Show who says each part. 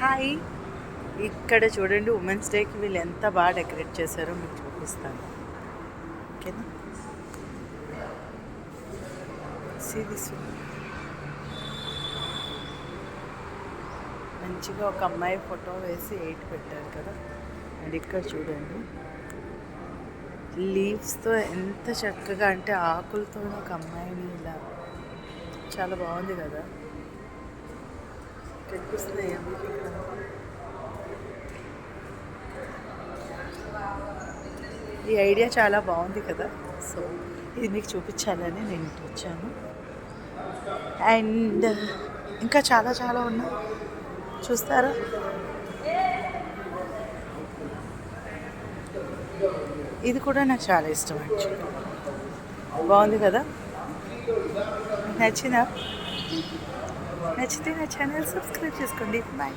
Speaker 1: Hi. ఇక్కడ చూడండి women's డేకి వీళ్ళు ఎంత బాగా డెకరేట్ చేశారో మీకు చూపిస్తాను. ఓకేనా? See this మంచిగా ఒక అమ్మాయి ఫోటో వేసి ఎయిట్ పెట్టారు కదా. అండ్ ఇక్కడ చూడండి. లీవ్స్తో ఎంత చక్కగా అంటే ఆకులతో ఒక అమ్మాయిని ఇలా చాలా బాగుంది కదా. ఈ ఐడియా చాలా బాగుంది కదా. సో ఇది మీకు చూపించాలని నేను ఇటు వచ్చాను. అండ్ ఇంకా చాలా చాలా ఉన్నాయి. చూస్తారా? ఇది కూడా నాకు చాలా ఇష్టం యాక్చువల్లీ బాగుంది కదా? నచ్చిందా? నచ్చితే నా ఛానల్ సబ్స్క్రైబ్ చేసుకోండి. బాయ్